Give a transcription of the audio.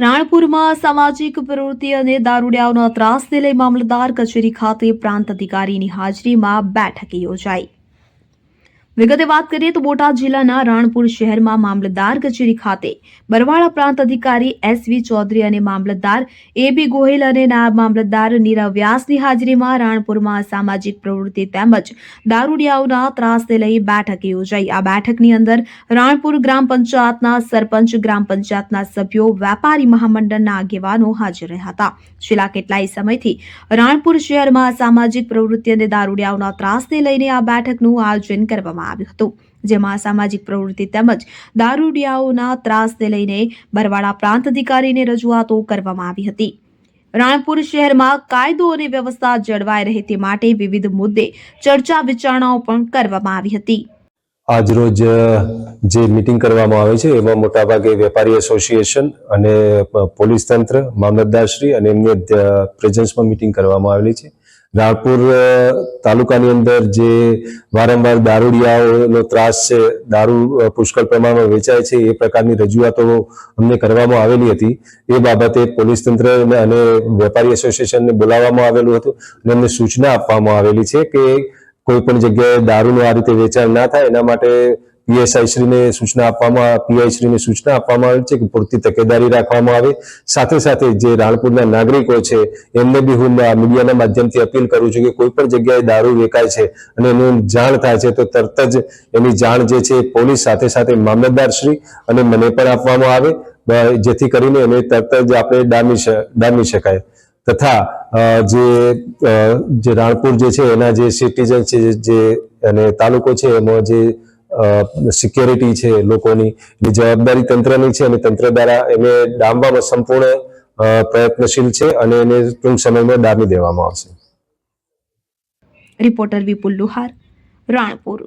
રાણપુરમાં સામાજિક પ્રવૃત્તિ અને દારૂડિયાઓના ત્રાસને લઈ મામલતદાર કચેરી ખાતે પ્રાંત અધિકારીની હાજરીમાં બેઠક યોજાઈ. વિગતે વાત કરીએ તો બોટાદ જિલ્લાના રાણપુર શહેરમાં મામલતદાર કચેરી ખાતે બરવાળા પ્રાંત અધિકારી એસવી ચૌધરી અને મામલતદાર એ બી ગોહિલ અને નાયબ મામલતદાર નીરવ વ્યાસની હાજરીમાં રાણપુરમાં સામાજિક પ્રવૃત્તિ તેમજ દારૂડિયાઓના ત્રાસને લઈ બેઠક યોજાઈ. આ બેઠકની અંદર રાણપુર ગ્રામ પંચાયતના સરપંચ, ગ્રામ પંચાયતના સભ્યો, વેપારી મહામંડળના આગેવાનો હાજર રહ્યા હતા. છેલ્લા કેટલાય સમયથી રાણપુર શહેરમાં સામાજિક પ્રવૃત્તિ અને દારૂડિયાઓના ત્રાસને લઈને આ બેઠકનું આયોજન કરવામાં આવ્યું હતું, જેમાં સામાજિક પ્રવૃત્તિ તેમજ દારૂડિયાઓના ત્રાસને લઈને બરવાડા પ્રાંત અધિકારીને રજૂઆતો કરવામાં આવી હતી. રાણપુર શહેરમાં કાયદો અને વ્યવસ્થા જળવાઈ રહે તે માટે વિવિધ મુદ્દે ચર્ચા વિચારણાઓ પણ કરવામાં આવી હતી. આજરોજ જે મિટિંગ કરવામાં આવે છે, એમાં મોટાભાગે વેપારી એસોસિએશન અને પોલીસ તંત્ર, મામલતદારશ્રી અને એમની પ્રેઝન્સમાં મિટિંગ કરવામાં આવેલી છે. રાણપુર તાલુકાની અંદર જે વારંવાર દારૂડિયાઓનો ત્રાસ છે, દારૂ પુષ્કળ પ્રમાણમાં વેચાય છે, એ પ્રકારની રજૂઆતો અમને કરવામાં આવેલી હતી. એ બાબતે પોલીસ તંત્ર અને વેપારી એસોસિએશનને બોલાવવામાં આવેલું હતું અને એમને સૂચના આપવામાં આવેલી છે કે કોઈ પણ જગ્યાએ દારૂનું આ રીતે વેચાણ ના થાય, એના માટે પીએસઆઈ શ્રીને સૂચના આપવામાં પીઆઈ શ્રીને સૂચના આપવામાં આવી છે કે પૂરતી તકેદારી રાખવામાં આવે. સાથે સાથે જે રાણપુરના નાગરિકો છે, એમને બી હું મીડિયાના માધ્યમથી અપીલ કરું છું કે કોઈ પણ જગ્યાએ દારૂ વેચાય છે અને એનું જાણ થાય છે, તો તરત જ એની જાણ જે છે પોલીસ સાથે સાથે મામલતદાર શ્રી અને મને પણ આપવામાં આવે. જેથી કરીને એને તરત જ આપણે ડામી ડામી શકાય. તથા જે જે રાણપુર જે છે, એના જે સિટીઝન છે જે, અને તાલુકો છે, એમાં જે સિક્યોરિટી છે, લોકોની એ જવાબદારી તંત્રની છે અને તંત્ર દ્વારા એને ડામવામાં સંપૂર્ણ પ્રયત્નશીલ છે અને એને ટૂંક સમયમાં ડામી દેવામાં આવશે. રિપોર્ટર વિપુલ લુહાર, રાણપુર.